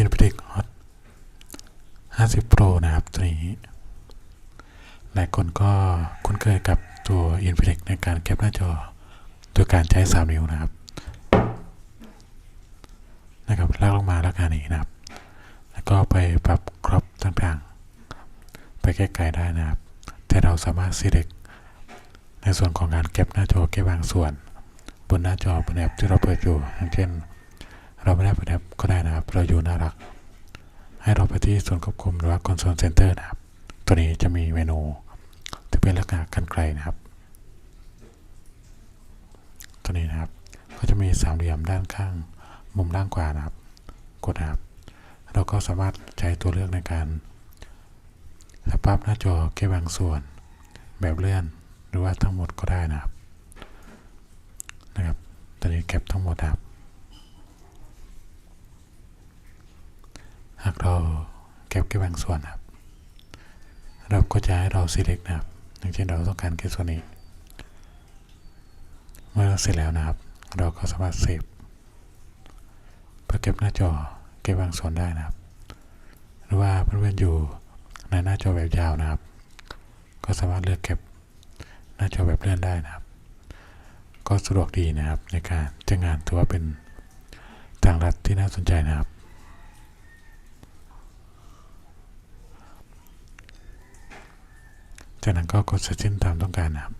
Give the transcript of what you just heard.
Infinix Hot 50 Pro นะครับตัวนี้หลายคนก็คุ้นเคยกับตัว Infinix ในการแคปหน้าจอโดยการใช้ 3 นิ้วนะครับ นะครับลากลงมาแล้วกันนี้นะครับ แล้วก็ไปปรับครอปต่างๆ ไปแก้ไขได้นะครับ แต่เราสามารถ select ในส่วนของการเก็บหน้าจอแค่บางส่วน บนหน้าจอบนแอปที่เราเปิดอยู่อย่างเช่น เราไม่ได้เปิดแอปก็ได้ เราอยู่น้ารัก ให้เราไปที่ส่วนควบคุมหรือว่า Console Center นะครับ ตัวนี้จะมีเมนูที่เป็นลักษณะกันไกลนะครับ ตัวนี้นะครับ ก็จะมีสามเหลี่ยมด้านข้างมุมล่างขวานะครับ กดนะครับ เราก็สามารถใช้ตัวเลือกในการสภาพหน้าจอแค่บางส่วน แบบเลื่อน หรือว่าทั้งหมดก็ได้นะครับ นะครับ ตอนนี้เก็บทั้งหมดครับ หากเรา เก็บแค่บางส่วนครับ เราก็จะให้เรา select นะครับ อย่างเช่นเราต้องการแค่ส่วนนี้ เมื่อเราเสร็จแล้วนะครับ เราก็สามารถเซฟเพื่อเก็บหน้าจอเก็บบางส่วนได้นะครับ หรือว่าเพื่อนๆอยู่ในหน้าจอแบบยาวนะครับ ก็สามารถเลือกเก็บหน้าจอแบบเลื่อนได้นะครับ ก็สะดวกดีนะครับในการใช้งานถือว่าเป็นทางลัดที่น่าสนใจนะครับ จากนั้นก็กด Setting ตามต้องการนะครับ